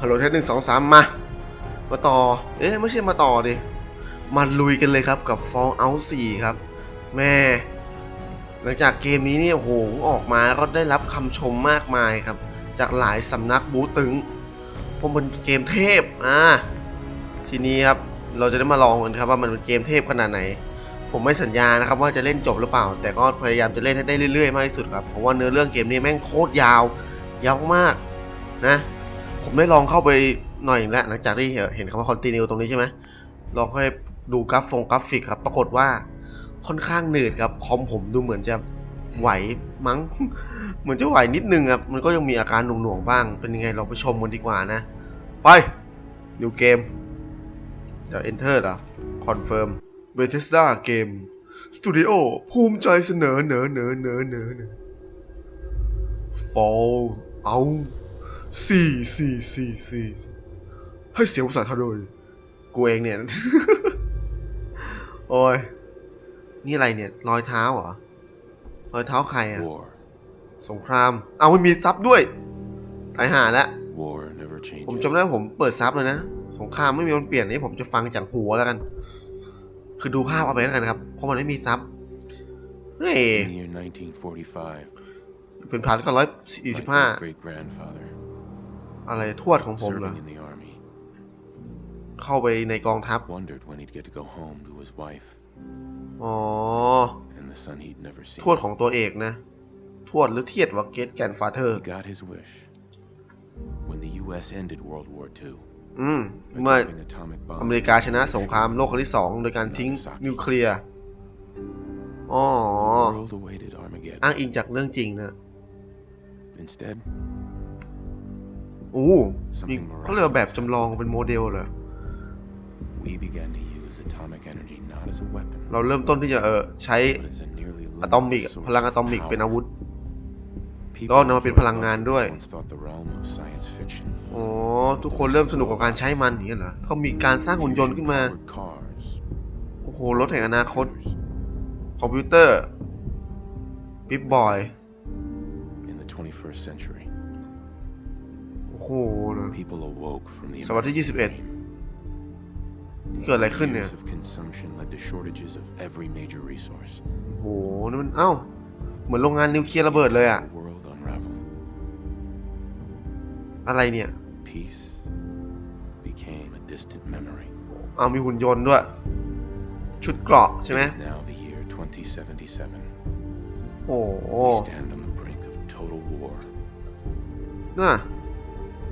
ฮัลโหลเทสหนึ่งสองสามมา มาต่อ เอ๊ะไม่ใช่มาต่อดิ มาลุยกันเลยครับกับ Fallout 4 ครับ แม่ หลังจากเกมนี้เนี่ยโอ้โหออกมาแล้วก็ได้รับคำชมมากมายครับ จากหลายสำนักบูตึงผมเป็นเกมเทพ อ่า ทีนี้ครับเราจะได้มาลองกันครับว่ามันเป็นเกมเทพขนาดไหน ผมไม่สัญญานะครับว่าจะเล่นจบหรือเปล่า แต่ก็พยายามจะเล่นให้ได้เรื่อยๆ มากที่สุดครับ เพราะว่าเนื้อเรื่องเกมนี้แม่งโคตรยาว ยาวมากนะ ผมได้ลองเข้าไปหน่อยแล้วหลังจากที่เห็นคำว่า continue ตรงนี้ใช่ไหมลองให้ดูกราฟงกราฟิกครับ ปรากฏว่าค่อนข้างหนืดครับคอมผมดูเหมือนจะไหวมั้ง เหมือนจะไหวนิดนึงครับ มันก็ยังมีอาการหน่วงๆบ้าง เป็นยังไงเราไปชมกันดีกว่านะ ไป new game เดี๋ยว enter เหรอ confirm Bethesda Game Studio ภูมิใจเสนอเนอเนอเนอเนอเนอ Fall out สี่สี่สี่สี่ให้เสียงภาษาไทยเลยกูเองเนี่ย โอ้ย นี่อะไรเนี่ย รอยเท้าเหรอ รอยเท้าใครอะ War. สงคราม เอาไม่มีซับด้วยตายหาแล้ว War never changes. ผมจำได้ว่าผมเปิดซับเลยนะ สงครามไม่มีวันเปลี่ยนนี่ผมจะฟังจากหัวแล้วกัน คือดูภาพเอาไปแล้วกันครับ เพราะมันไม่มีซับ เฮ้ย In the year 1945, เป็นพันก็ร้อยสี่สิบ my ห้า great grandfather, อะไรทวดของผมเหรอ serving in the army, เข้าไปในกองทัพ wondered when he'd get to go home to his wife อ๋อ and the son he'd never seen. ทวดของตัวเอกนะ ทวดหรือเทียดว่าเกตแกนฟาเธอร์ He got his wish when the U.S. ended World War II อืม by เมื่อ dropping atomic อ bombs. เมริกาชนะสงครามโลกครั้งที่สองโดยการทิ้งนิวเคลียร์อ๋อ The world awaited Armageddon. อ้างอิงจากเรื่องจริงนะ Instead, อู้มีเขาเรียกว่าแบบจำลองเป็นโมเดลเหรอ we began to use atomic energy not as a weapon, เราเริ่มต้นที่จะเออใช้ but as a nearly อะตอมิก limitless source พลัง of อะตอมิกเป็นอา power. วุธ People แล้วนำมาเป็นพลังงานด้วย once thought the realm of science fiction. อ๋อ ทุกคนเริ่มสนุกกับการใช้มันอย่างนี้ยเหรอเขามีการสร้างหุ่นยนต์ขึ้นมา Fusion-powered cars, โอ้โห รถแห่งอนาคต computers. คอมพิวเตอร์ ปิ๊บบอย In the 21st century, โอ้โหนะ people awoke from the ศตวรรษที่ American 21 dream. เกิดอะไรขึ้นเนี่ย Years of consumption led to shortages of every major resource. โอ้โหนี่มัน เอ้า เหมือนโรงงานนิวเคลียร์ระเบิดเลยอะ The world unraveled. อะไรเนี่ย Peace became a distant memory. เอามีหุ่นยนต์ด้วย ชุดเกราะใช่ไหม It is now the year 2077. โอ้โห We stand on the brink of total war. น่ะ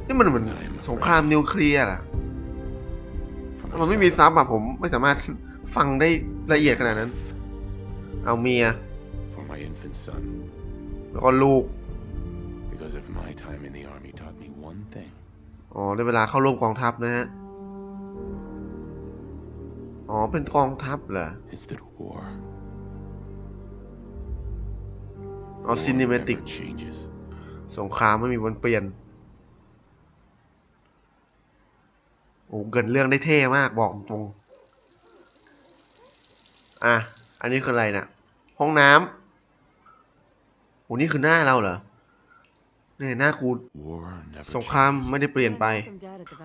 นี่มันเหมือนสงครามนิวเคลียร์อะ For มันไม่มี myself, ซับอะผมไม่สามารถฟังได้ละเอียดขนาดนั้น เอาเมีย for my infant son. แล้วก็ลูก Because if my time in the army taught me one thing, อ๋อได้เวลาเข้าร่วมกองทัพนะฮะ อ๋อ เป็นกองทัพเหรอ it's that war, อ๋อ war ซินิเมติก never changes. สงครามไม่มีวันเปลี่ยน โอ้เกินเรื่องได้เท่มากบอกตรง อะ อันนี้คืออะไรนะ่ะ ห้องน้ำโอ้นี่คือหน้าเราเหรอเนี่ยหน้ากู War never สงคราม changes. ไม่ได้เปลี่ยนไป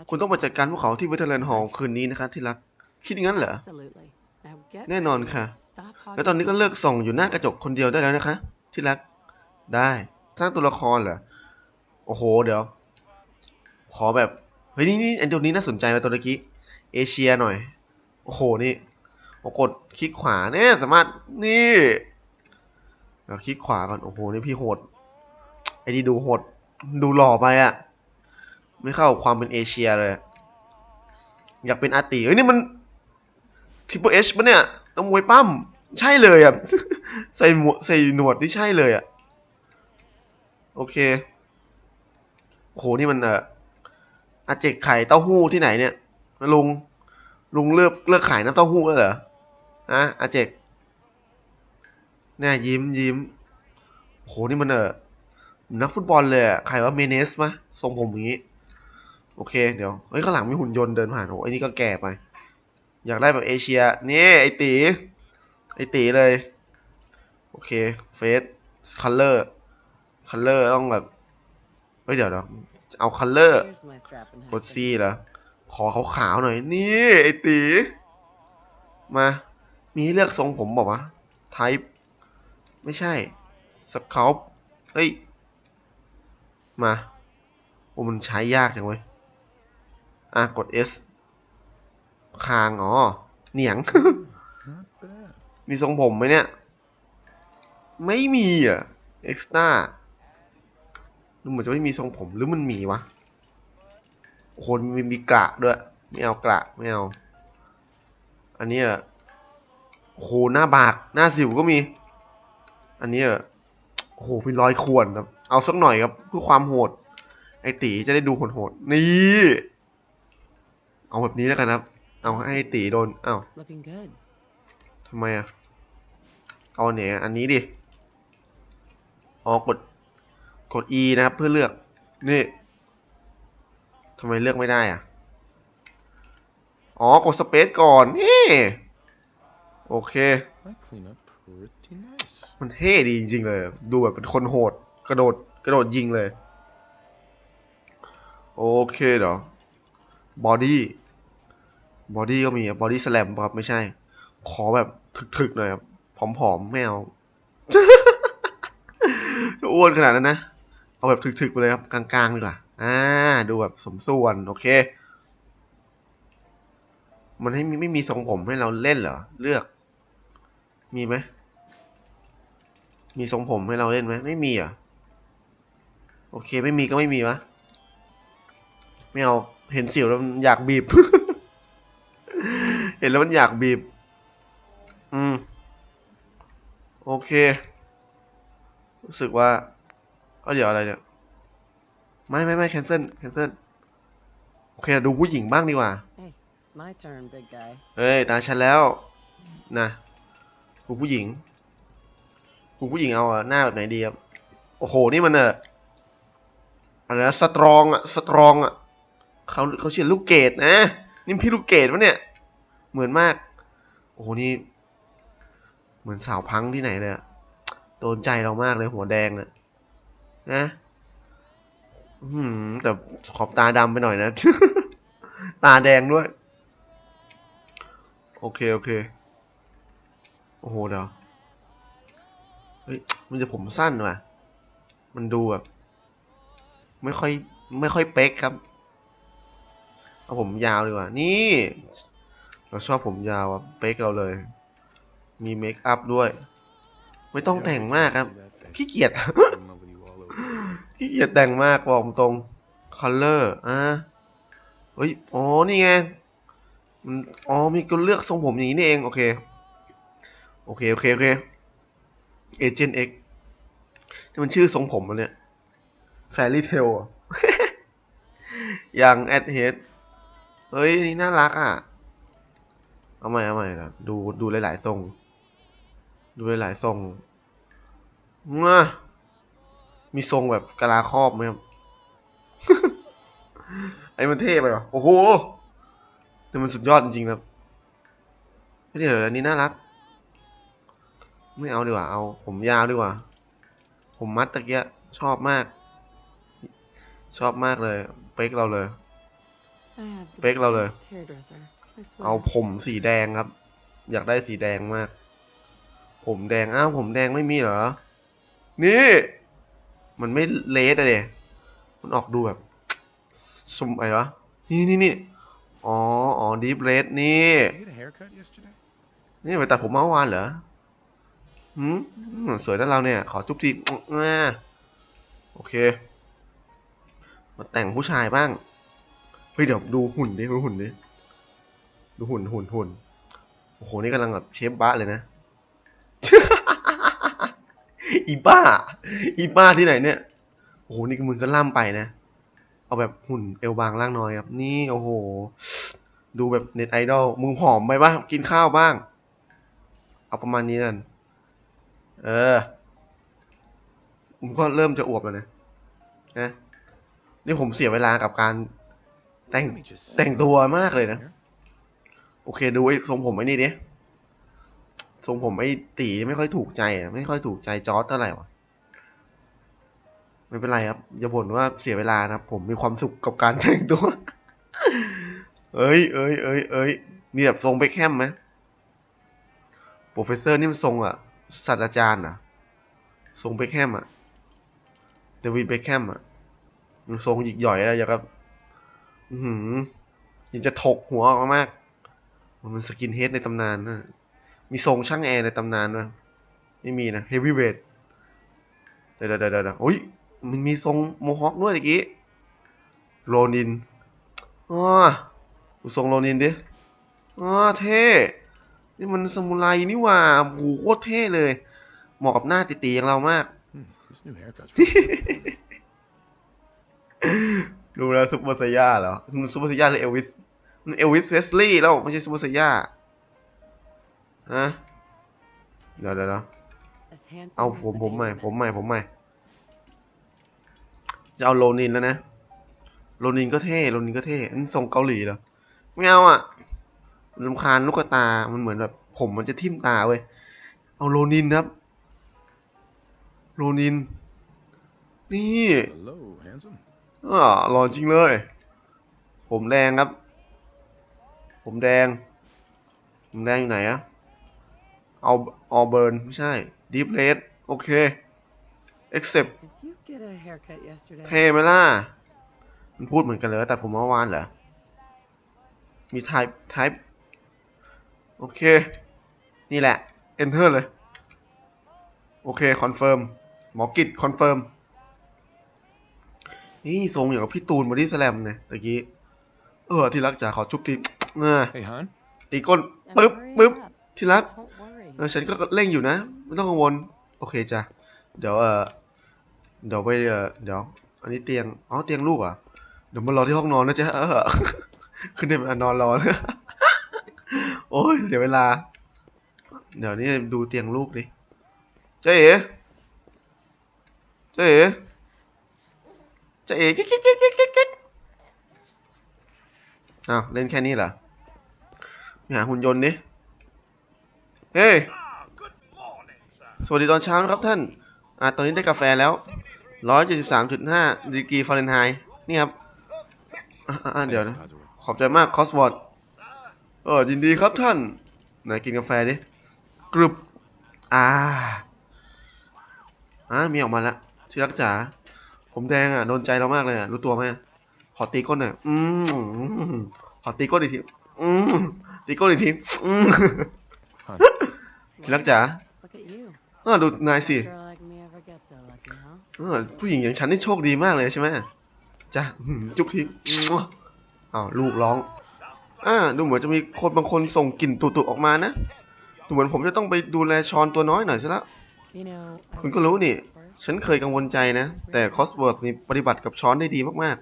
คุณต้องมาจัดการพวกเขาที่เวทเทอร์แลนด์ฮอลล์คืนนี้นะครับที่รัก คิดอย่างนั้นเหรอ แน่นอนค่ะ แล้วตอนนี้ก็เลิกส่องอยู่หน้ากระจกคนเดียวได้แล้วนะคะ ที่รัก ได้ สร้างตัวละครเหรอ โอ้โห เดี๋ยว ขอแบบ เฮ้ยนี่นี่อันตัวนี้น่าสนใจไปตัวเมื่อกี้เอเชียหน่อย โอ้โหนี่กดคลิกขวาเนี่ยสามารถนี่เราคลิกขวาก่อนโอ้โหนี่พี่โหดไอ้นี่ดูโหดดูหล่อไปอะไม่เข้าความเป็นเอเชียเลย อยากเป็นอาร์ติเฮ้ยนี่มันทิปเปอร์เอชปะเนี่ยนักมวยปั้มใช่เลยอะใส่หมวกใส่หนวดนี่ใช่เลยอะโอเคโอ้โหนี่มันเอ่อ อาเจกไข่เต้าหู้ที่ไหนเนี่ยลุงลุงเลิกเลิกขายน้ำเต้าหู้แล้วเหรอฮะอาเจกแน่ยิ้มยิ้มโหนี่มันเออนักฟุตบอลเลยใครว่าเมเนสมะทรงผมอย่างนี้ โอเค เดี๋ยวเฮ้ยข้างหลังมีหุ่นยนต์เดินผ่านโอ้ไอ้นี่ก็แก่ไป อยากได้แบบเอเชียนี่ไอตีไอตีเลย โอเคเฟสคัลเลอร์คัลเลอร์ต้องแบบเฮ้ยเดี๋ยวเดี๋ยว เอาคัลเลอร์ Here's my strapping กด husband. ซีเหรอ ขอขาวๆหน่อย นี่ไอตี มา มีให้เลือกทรงผมบอกว่าวะ type ไม่ใช่ scalp เฮ้ย มา โอ้มันใช้ยากจังเว้ย อะ กด S คางอ๋อ เหนียง Not bad. มีทรงผมไหมเนี่ย ไม่มีอะ extra ดูเหมือนจะไม่มีทรงผมหรือมันมีวะโอ้โหมีมีกระด้วย ไม่เอากระไม่เอา อันนี้อะโอ้โหหน้าบากหน้าสิวก็มี อันนี้อะโอ้โหมีรอยข่วนครับ เอาสักหน่อยครับเพื่อความโหด ไอตีจะได้ดูโหดๆนี่ เอาแบบนี้แล้วกันครับ เอาให้ไอตีโดนอ้าวทำไมอะเอาเนี่ยอันนี้ดิ ออกด กด E นะครับ เพื่อเลือก นี่ทำไมเลือกไม่ได้อะ อ๋อ กดสเปซก่อน นี่ โอเค I clean up pretty nice. มันเท่ดีจริง ๆ เลย ดูแบบเป็นคนโหด กระโดด กระโดดยิงเลย โอเคเดี๋ยวบอดี้ บอดี้ก็มีบอดี้สแลมครับ ไม่ใช่ ขอแบบถึก ๆ หน่อยครับ ผอม ๆ ไม่เอาอ้วนขนาดนั้นนะ เอาแบบถึกๆไปเลยครับกลางๆดีกว่าอ่าดูแบบสมส่วนโอเค มันให้มีไม่มีทรงผมให้เราเล่นเหรอเลือก มีไหมมีทรงผมให้เราเล่นไหมไม่มีอะโอเค ไม่มีก็ไม่มีวะไม่เอาเห็นสิวแล้วอยากบีบ เห็นแล้วมันอยากบีบ อืม โอเค รู้สึกว่า ก็เดี๋ยวอะไรเนี่ย ไม่ไม่ไม่ cancel cancel โอเคดูผู้หญิงบ้างดีกว่า Hey, my turn, big guy. เฮ้ย ตาฉันแล้ว นะคุณผู้หญิงคุณผู้หญิงเอาอะหน้าแบบไหนดีครับ โอ้โห นี่มันอะอะไรนะสตรองอะสตรองอะเขาเขาเชื่อลูกเกดนะ นี่พี่ลูกเกดวะเนี่ย เหมือนมาก โอ้โห นี่ เหมือนสาวพังที่ไหนเลยอะโดนใจเรามากเลยหัวแดงอะ นะอืมแต่ขอบตาดำไปหน่อยนะ ตาแดงด้วย โอเค โอเค โอ้โหเดี๋ยวเฮ้ยมันจะผมสั้นว่ะ มันดูแบบ ไม่ค่อย ไม่ค่อยเป๊กครับ เอาผมยาวดีกว่า นี่ เราชอบผมยาวอะ เป๊กเราเลย มีเมคอัพด้วย ไม่ต้องแต่งมากครับ ขี้เกียจ Falling in love with you all over. ขี้เกียจแต่งมากบอกตรงคัลเลอร์อะเฮ้ยอ๋อนี่ไงมันอ๋อมีคนเลือกทรงผมอย่างนี้นี่เอง โอเค โอเค โอเค โอเคเอเจนต์เอ็กนี่มันชื่อทรงผมมันเนี่ยแฟรี่เทลอย่างแอดเฮดเฮ้ย นี่น่ารักอะ เอาใหม่เอาใหม่นะดู ดูหลาย ๆ ทรง ดูหลาย ๆ ทรงมา มีทรงแบบกะลาครอบไหมครับ ไอ้มันเท่ไปวะโอ้โหนี่มันสุดยอดจริงๆนะครับเฮ้ยเดี๋ยวอันนี้น่ารัก ไม่เอาดีกว่า เอา ผมยาวดีกว่า ผมมัดตะเกียะชอบมาก ชอบมากเลย เป๊กเราเลย I have the Big love best hairdresser. I เอา swear. ผมสีแดงครับ อยากได้สีแดงมาก ผมแดง อ้าว ผมแดงไม่มีเหรอ นี่ มันไม่เลสอะเดมันออกดูแบบสมอะไรวะนี่นี่นี่อ๋ออ๋อดีฟเลสนี่ Did you get a haircut yesterday? นี่ไปตัดผมเมื่อวานเหรอหืมอืมสวยนะเราเนี่ย ขอจุ๊บทีอ่าโอเค มาแต่งผู้ชายบ้าง เฮ้ยเดี๋ยวดูหุ่นดิดูหุ่นดิดูหุ่นหุ่นหุ่นโอ้โหนี่กำลังแบบเชฟบ้าเลยนะ อีบ้า อีบ้าที่ไหนเนี่ย โอ้โห นี่มึงก็ล่ำไปนะ เอาแบบหุ่นเอวบางล่างน้อยครับ นี่โอ้โห ดูแบบเน็ตไอดอล มึงผอมไปบ้างกินข้าวบ้าง เอาประมาณนี้นั่น เออ ผมก็เริ่มจะอวบแล้วนะ นะ นี่ผมเสียเวลากับการแต่งแต่งตัวมากเลยนะ โอเคดูไอ้ทรงผมไอ้นี่ดิ ทรงผมไอ้ตีไม่ค่อยถูกใจไม่ค่อยถูกใจจอร์ดเท่าไหร่วะไม่เป็นไรครับ อย่าบ่นว่าเสียเวลานะครับผมมีความสุขกับการแต่งตัว เอ้ยเอ้ยเอ้ยเอ้ยมีแบบทรงเบคแฮมไหมโปรเฟสเซอร์นี่มันทรงอะศาสตราจารย์อะทรงเบคแฮมอะเดวิดเบคแฮมอะมันทรงหยิกหย่อยอะไรอย่างกับอือหือยังจะถกหัวออกมาก มันสกินเฮดในตำนานนะ มีทรงช่างแอร์ในตำนานด้วยไม่มีนะเฮฟวี่เวทเดี๋ยวเดี๋ยวเดี๋ยวเดี๋ยวโอ้ยมันมีทรงโมฮอคด้วยเมื่อกี้โรนินอ๋อดูทรงโรนินดิอ๋อเท่นี่มันสมุไรนี่หว่าโอ้โหโคตรเท่เลยเหมาะกับหน้าตีๆอย่างเรามาก Hmm, this new haircut's really ดูแล้วซุปเปอร์ไซย่าเหรอมันซุปเปอร์ไซย่าหรือเอลวิสมันเอลวิสเวสลีย์แล้วไม่ใช่ซุปเปอร์ไซย่า ฮะเดี๋ยวเดี๋ยวเดี๋ยว As handsome เอา as ผม the ผมใหม่ day ผมใหม่ ผมใหม่ จะเอาโรนินแล้วนะโรนินก็เท่โรนินก็เท่อันนทรงเกาหลีเหรอ ไม่เอาอะมันรำคาญลูกตา มันเหมือนแบบ ผมมันจะทิ่มตาเว้ย เอาโรนินครับโรนิน นี่ Hello, handsome. อ่าหล่อจริงเลย ผมแดงครับ ผมแดง ผมแดงอยู่ไหนอะ เอาออเบิร์นไม่ใช่ดีฟเลดโอเค accept Did you get a haircut yesterday? เท่ไหมล่ะ มันพูดเหมือนกันเลยว่าตัดผมเมื่อวานเหรอ มี type type โอเค นี่แหละ enter เลย โอเค confirm หมอกิจ confirm นี่ทรงอย่างกับพี่ตูนบอดี้สแลมไงตะกี้ เออ ที่รักจ๋าขอจุ๊บทีเออ Hey, hon. ตีก้น And ปึ๊บ hurry ปึ๊บ up. ที่รัก Don't worry. เออฉันก็เร่งอยู่นะ ไม่ต้องกังวล โอเคจ้ะ เดี๋ยวเออเดี๋ยวไปเออเดี๋ยว อันนี้เตียง อ๋อ เตียงลูกอะ เดี๋ยวมารอที่ห้องนอนนะจ๊ะเออขึ้นได้มานอนรอเลยโอ้ยเสียเวลา เดี๋ยวนี้ดูเตียงลูกดิเจ๊เอ๋เจ๊เอ๋เจ๊เอ๋กิ๊กกิ๊กกิ๊กกิ๊กกิ๊กกิ๊กอ้าวเล่นแค่นี้เหรอไปหาหุ่นยนต์ดิ เฮ้ย สวัสดีตอนเช้านะครับท่าน อ่า ตอนนี้ได้กาแฟแล้ว 173.5ดีกรีฟาเรนไฮต์นี่ครับ อ่าเดี๋ยวนะ ขอบใจมากคอสวอร์ดเออยินดีครับท่าน ไหนกินกาแฟดิ กรุบ อ่า อ่า มีออกมาแล้วที่รักจ๋า ผมแดงอะ โดนใจเรามากเลยอะ รู้ตัวไหม ขอตีก้นหน่อย อืมขอตีก้นอีกที อืมตีก้นอีกที อืม ที่รักจ๋า Look at you. เออดูนายสิ A girl like me ever gets so lucky, huh? เออผู้หญิงอย่างฉันนี่โชคดีมากเลยใช่ไหมจ้ะอื้อหือจุ๊บทีมั่วอ้าวลูกร้องอ่าดูเหมือนจะมีคนบางคนส่งกลิ่นตุๆออกมานะดูเหมือนผมจะต้องไปดูแลชอนตัวน้อยหน่อยซะแล้ว You know, I คุณก็รู้นี่ first ฉันเคยกังวลใจนะ แต่คอสเวิร์ดนี่ปฏิบัติกับช้อนได้ดีมาก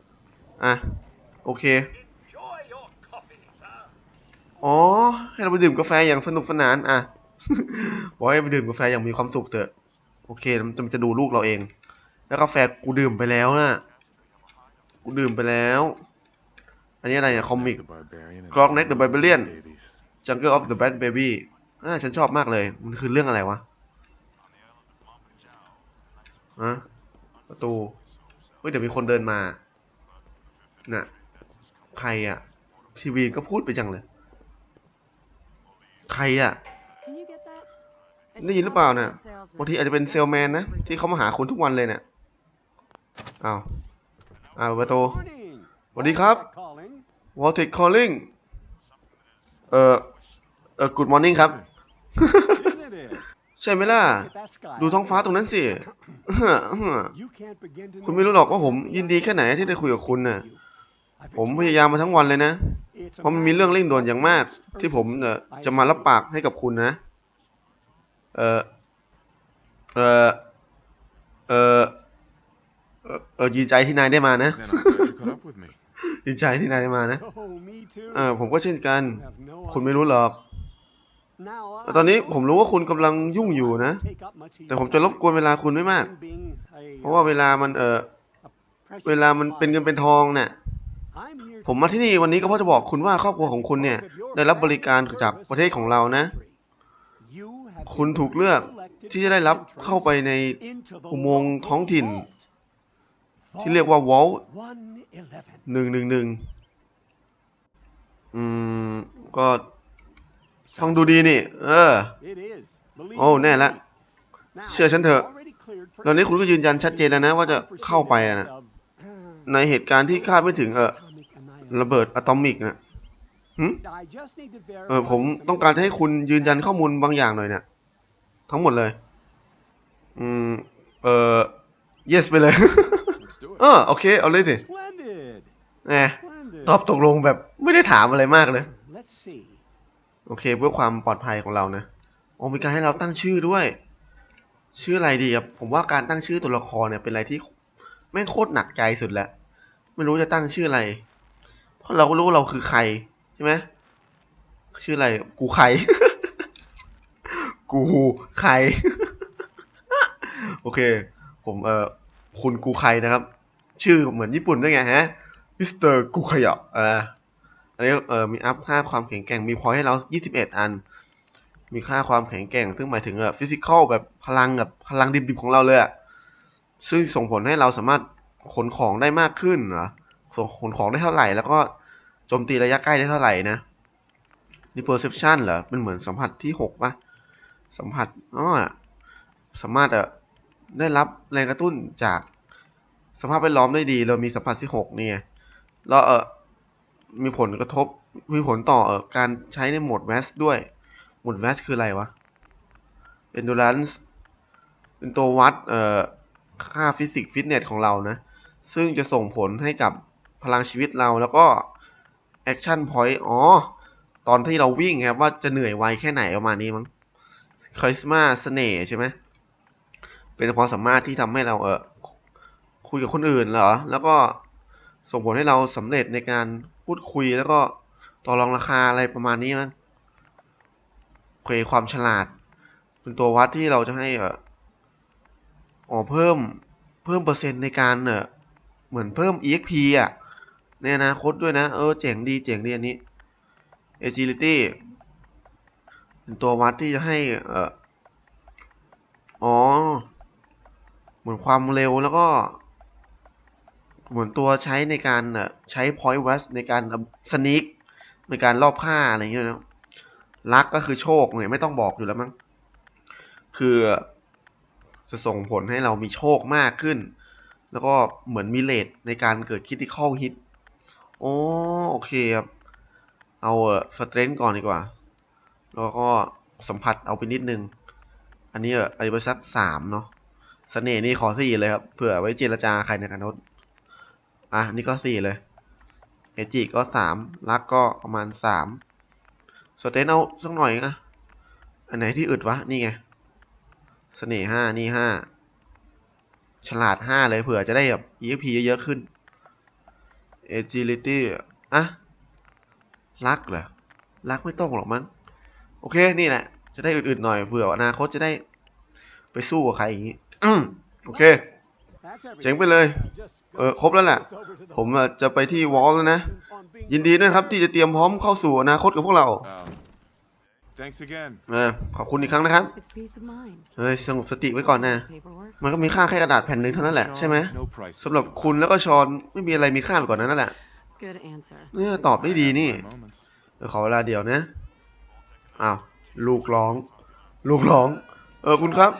ๆ อะ โอเค อ๋อ ให้เราไปดื่มกาแฟอย่างสนุกสนาน อะบอกให้ไปดื่มกาแฟอย่างมีความสุขเถอะ โอเคมันจะมันจะดูลูกเราเอง แล้วกาแฟกูดื่มไปแล้วนะกูดื่มไปแล้ว อันนี้อะไรเนี่ยคอมิก the barbarian. and Grognak the Barbarian Babies. Jungle of the Bad Baby อ่าฉันชอบมากเลย มันคือเรื่องอะไรวะฮะประตู เฮ้ย เดี๋ยวมีคนเดินมา น่ะ ใครอะทีวีก็พูดไปจังเลย ใครอะ Can you get that? ได้ยินหรือเปล่าเนี่ยบางทีอาจจะเป็นเซลแมนนะ ที่เขามาหาคุณทุกวันเลยเนี่ยอ้าวอ้าวประตู Morning. สวัสดีครับ Calling. Voltage calling เอ่อเอ่อ good morning ครับ Isn't it? ใช่ไหมล่ะ Look at that sky ดูท้องฟ้าตรงนั้นสิ You can't begin to คุณไม่รู้หรอกว่าผมยินดีแค่ไหนที่ได้คุยกับคุณน่ะ ผมพยายามมาทั้งวันเลยนะ เพราะมันมีเรื่องเร่งด่วนอย่างมาก ที่ผมเอ่อจะมารับปากให้กับคุณนะ เออเออเออเอ่อเออดีใจที่นายได้มานะ Then I'm glad you caught up with me. ดีใจที่นายได้มานะเออผมก็เช่นกัน คุณไม่รู้หรอก ตอนนี้ผมรู้ว่าคุณกำลังยุ่งอยู่นะ แต่ผมจะรบกวนเวลาคุณไม่มาก เพราะว่าเวลามันเออเวลามันเป็นเงินเป็นทองเนี่ย ผมมาที่นี่วันนี้ก็เพราะจะบอกคุณว่าครอบครัวของคุณเนี่ย ได้รับบริการจากประเทศของเรานะ คุณถูกเลือกที่จะได้รับเข้าไปในอุโมงค์ท้องถิ่น ที่เรียกว่า Vault 111. หนึ่งหนึ่งหนึ่งอืม ก็ฟังดูดีนี่ เออ โอ้แน่ละ เชื่อฉันเถอะตอนนี้คุณก็ยืนยันชัดเจนแล้วนะ ว่าจะเข้าไปนะในเหตุการณ์ที่คาดไม่ถึงเออ ระเบิดอะตอมิกนะหึ I just need to เออผมต้องการให้คุณยืนยันข้อมูลบางอย่างหน่อยเนี่ยทั้งหมดเลย อืม เออ yes ไปเลย เออโอเค เอาเลยสิแหมตอบตกลงแบบไม่ได้ถามอะไรมากเลย โอเค เพื่อความปลอดภัยของเรานะโอ้มีการให้เราตั้งชื่อด้วย ชื่ออะไรดีครับ ผมว่าการตั้งชื่อตัวละครเนี่ยเป็นอะไรที่แม่งโคตรหนักใจสุดแล้ว ไม่รู้จะตั้งชื่ออะไร เพราะเราก็รู้ว่าเราคือใครใช่ไหมชื่ออะไร กูใคร กูใคร โอเค ผมเออคุณกูใครนะครับ ชื่อเหมือนญี่ปุ่นด้วยไงฮะมิสเตอร์กูขยะอ่าอันนี้เออมีอัพค่าความแข็งแกร่งมีพอยให้เรา 21 อัน มีค่าความแข็งแกร่ง ซึ่งหมายถึงแบบฟิสิกอลแบบพลังแบบพลังดิบๆของเราเลยอะซึ่งส่งผลให้เราสามารถขนของได้มากขึ้นเหรอ ส่งขนของได้เท่าไหร่ แล้วก็โจมตีระยะใกล้ได้เท่าไหร่นะนี่ perception เหรอเป็นเหมือนสัมผัสที่6ปะสัมผัสอ๋อสามารถเออได้รับแรงกระตุ้นจากสภาพแวดล้อมได้ดี เรามีสัมผัสที่6นี่ไงแล้วเออมีผลกระทบมีผลต่ออการใช้ในโหมดแวสด้วย โหมดแวสคืออะไรวะ endurance เป็นตัววัดเอ่อค่าฟิสิกส์ฟิตเนสของเรานะ ซึ่งจะส่งผลให้กับ พลังชีวิตเราแล้วก็ action point อ๋อ ตอนที่เราวิ่งครับว่าจะเหนื่อยไวแค่ไหนประมาณนี้มั้งคาริสมาเสน่ห์ใช่ไหมเป็นความสามารถที่ทำให้เราเออคุยกับคนอื่นเหรอ แล้วก็ส่งผลให้เราสำเร็จในการพูดคุยแล้วก็ต่อรองราคาอะไรประมาณนี้มั้งเคความฉลาด เป็นตัววัดที่เราจะให้เอออ๋อเพิ่มเพิ่มเปอร์เซ็นต์ในการเออเหมือนเพิ่ม exp อะ ในอนาคตด้วยนะ เออ เจ๋งดีเจ๋งดีอันนี้ agility เป็นตัววัดที่จะให้เอออ๋อ เหมือนความเร็วแล้วก็ เหมือนตัวใช้ในการเอ่อใช้ point west ในการสนิกในการลอบฆ่าอะไรอย่างเงี้ยนะลักก็คือโชคเนี่ยไม่ต้องบอกอยู่แล้วมั้งคือจะส่งผลให้เรามีโชคมากขึ้น แล้วก็เหมือนมีเลทในการเกิด critical hit อ้โอเคครับ เอาเออสเตรนก่อนดีกว่า แล้วก็สัมผัสเอาไปนิดนึง อันนี้เออเอาไปสักสามเนาะสเสน่ห์นี่ขอสี่เลยครับ เผื่อไว้เจรจาใครในการโน้ตอะนี่ก็สี่เลยเอจิก็สามลักก็ประมาณสามสเตนเอาสักหน่อยนะอันไหนที่อึดวะ นี่ไงสเสน่ห์ห้านี่ห้าฉลาดห้าเลยเผื่อจะได้แบบ EXP เยอะๆขึ้น agility อะรักเหรอรักไม่ต้องหรอกมั้ง โอเค นี่แหละ จะได้อื่นๆหน่อยเผื่ออนาคตจะได้ไปสู้กับใครอย่างนี้โอเค เจ๋งไปเลย เออ ครบแล้วแหละ ผมจะไปที่วอลแล้วนะ ยินดีด้วยนะครับที่จะเตรียมพร้อมเข้าสู่อนาคตกับพวกเรา Um, thanks again. เออขอบคุณอีกครั้งนะครับ It's peace of mind. เฮ้ยสงบสติไว้ก่อนนะ Paperwork. มันก็มีค่าแค่กระดาษแผ่นหนึ่งเท่านั้นแหละใช่ไหม No price. สำหรับคุณแล้วก็ชอนไม่มีอะไรมีค่าไปกว่อนนั้นนั่นแหละ Good answer. เนี่ยตอบได้ดีนี่ Moments. เดี๋ยวขอเวลาเดี๋ยวนะ อ้าว ลูกร้อง ลูกร้อง เออคุณครับ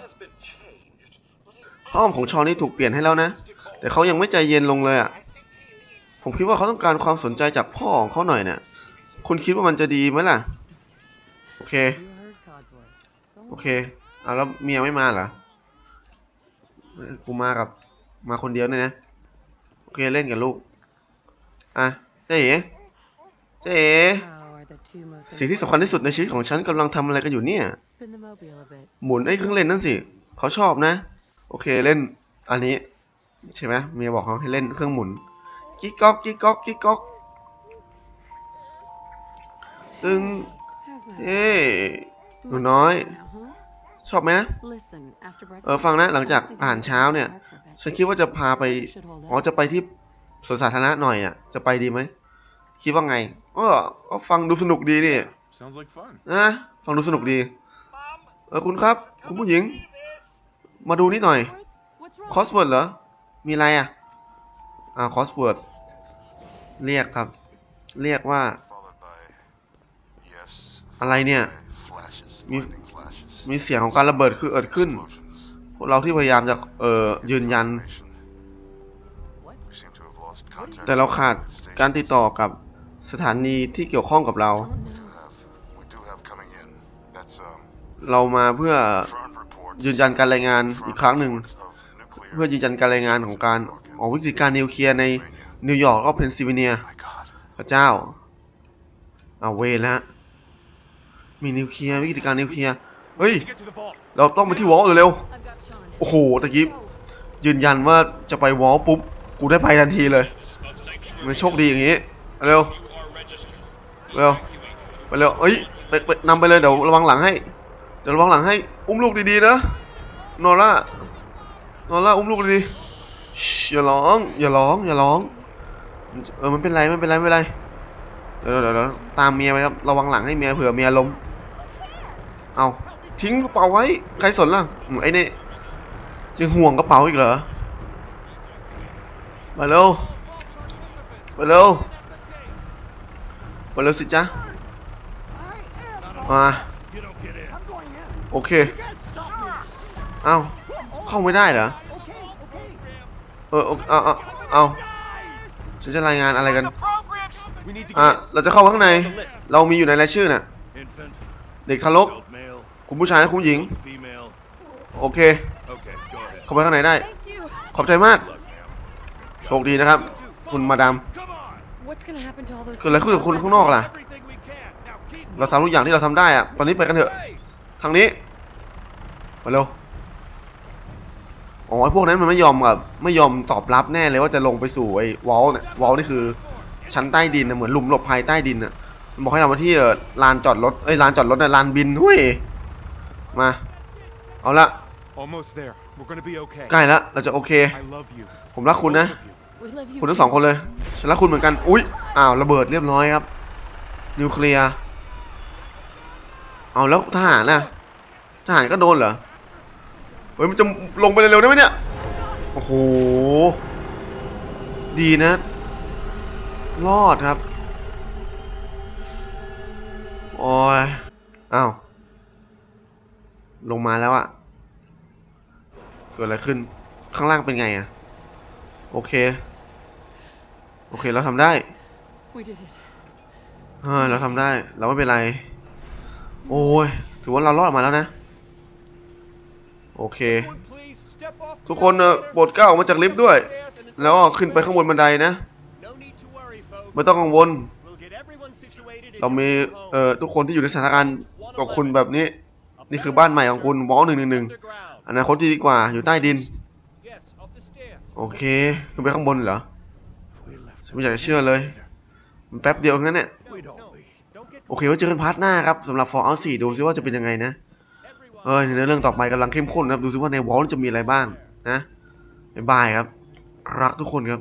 อ้อมของชอนนี่ถูกเปลี่ยนให้แล้วนะ แต่เขายังไม่ใจเย็นลงเลยอะ ผมคิดว่าเขาต้องการความสนใจจากพ่อของเขาหน่อยเนี่ย คุณคิดว่ามันจะดีไหมล่ะโอ เค โอเคเอาแล้วเมียไม่มาเหรอ กูมากับ มาคนเดียวเนี่ยนะ โอเคเล่นกับลูก อะเจ๊เอ๋เจ๊เอ๋สิ่งที่สำคัญที่สุดในชีวิตของฉันกำลังทำอะไรกันอยู่เนี่ย หมุนไอ้เครื่องเล่นนั่นสิ เขาชอบนะ โอเคเล่น อันนี้ ใช่ไหมเมียบอกเขาให้เล่นเครื่องหมุน กิ๊กก๊อกกิ๊กก๊อกกิ๊กก๊อกตึง เอ้หนูน้อย now, huh? ชอบไหมนะ Listen, after breakfast, เออฟังนะหลังจาก I was thinking อาหารเช้าเนี่ย about park for a bit. ฉันคิดว่าจะพาไป Should hold อ๋อ out. จะไปที่สวนสาธารณะหน่อยอะ จะไปดีไหม คิดว่าไงเออก็ฟังดูสนุกดีนี่ Sounds like fun. นะฟังดูสนุกดี เออคุณครับ คุณผู้หญิง มาดูนี่หน่อย What's wrong? คอสเวิร์ดเหรอ มีอะไรอะ อ่าคอสเวิร์ดเรียกครับ เรียกว่า followed by yes อะไรเนี่ย flashes Mi- lightning flashes มีเสียงของการระเบิดคือเกิดขึ้น พวกเราที่พยายามจะเอ่อยืนยัน แต่เราขาดการติดต่อกับสถานีที่เกี่ยวข้องกับเรา เรามาเพื่อยืนยันการรายงานอีกครั้งหนึ่ง เพื่อยืนยันการรายงานของการออกวิกฤตการณ์นิวเคลียร์ในนิวยอร์กแล้วก็เพนซิลเวเนีย พระเจ้า เอาเวรแล้วฮะ มีนิวเคลียร์วิกฤตการณ์นิวเคลียร์เฮ้ย Get to the vault. เราต้องไปที่วอลเร็ว I've got Sean. ๆโอ้โหตะกี้ยืนยันว่าจะไปวอลปุ๊บกูได้ไปทันทีเลยมันโชคดีอย่างงี้เร็วเร็วไปเร็วเอ้ยไปไปนำไปเลยเดี๋ยวระวังหลังให้ เดี๋ยวระวังหลังให้ อุ้มลูกดีๆนะนอร่านอร่าอุ้มลูกดีๆชิอย่าร้องอย่าร้องอย่าร้องเออมันเป็นไรไม่เป็นไรไม่เป็นไร เดี๋ยวเดี๋ยวตามเมียไปครับระวังหลังให้เมียเผื่อเมียล้มเอาทิ้งกระเป๋าไว้ใครสนล่ะไอ้นี่จะห่วงกระเป๋าอีกเหรอมาเร็วมาเร็วมาเร็วสิจ๊ะมาโอเคเอ้าเข้าไม่ได้เหรอเออเอาเอาเอาฉันจะรายงานอะไรกัน We need to อะ get เราจะเข้าข้างใน เรามีอยู่ในรายชื่อน่ะ in. Infant, เด็กทารก adult male, คุณผู้ชายและคุณหญิง female. โอเค Okay, go ahead. เข้าไปข้างในได้ Thank you. ขอบใจมาก Luck, ma'am. โชคดีนะครับ คุณมาดาม Come on. What's gonna happen to all those เกิดอะไรขึ้นกับคุณข้างนอกล่ะ Everything we can. Now keep เราทำทุกอย่างที่เราทำได้อะตอนนี้ไปกันเถอะทางนี้ มาเร็ว อ๋อไอ้พวกนั้นมันไม่ยอมแบบไม่ยอมตอบรับแน่เลยว่าจะลงไปสู่ไอ้วอลเนี่ยวอลนี่คือ ชั้นใต้ดินนะเหมือนหลุมหลบภัยใต้ดินน่ะมันบอกให้เรามาที่เอ่อลานจอดรถเอ้ยลานจอดรถน่ะลานบินหุ้ยมาเอาละ Almost there. We're gonna be okay. ใกล้ละเราจะโอเค I love you. ผมรักคุณนะ Both of you. We love you. คุณทั้งสองคนเลยฉันรักคุณเหมือนกันอุ๊ยอ้าวระเบิดเรียบร้อยครับ นิวเคลียร์เอาแล้วทหารน่ะทหารก็โดนเหรอเฮ้ยมันจะลงไปเร็วๆได้ไหมเนี่ยโอ้โหดีนะ รอดครับ โอ้ยอ้าว ลงมาแล้วอะเกิดอะไรขึ้น ข้างล่างเป็นไงอะโอเค โอเค เราทำได้ We did it. เฮ้ยเราทำได้ เราไม่เป็นไร โอ้ย ถือว่าเรารอดมาแล้วนะ โอเค ทุกคนเออโปรดก้าวออกมาจากลิฟต์ด้วย แล้วก็ขึ้นไปข้างบนบันไดนะ No need to worry, folks. ไม่ต้องกังวล We'll get everyone situated in เรา your มี new เอ่อ home. ทุกคนที่อยู่ในสถานการณ์กับคุณแบบนี้ นี่คือบ้านใหม่ของคุณวอลหนึ่งหนึ่งหนึ่ง Underground. อนาคตที่ดีกว่าอยู่ใต้ดิน Yes, up the stairs. โอเคขึ้นไปข้างบนเหรอ If we left ฉันไม่อยากจะเชื่อเลยมันแป๊บเดียวแค่นั้นเนี่ย we don't leave. Don't get โอเคไว้เจอกันพาร์ทหน้าครับสำหรับ Fallout 4 ดูซิว่าจะเป็นยังไงนะ everyone. เออในเรื่องต่อไปกำลังเข้มข้นนะครับ ดูซิว่าในวอลจะมีอะไรบ้างนะบ๊ายบายครับ รักทุกคนครับ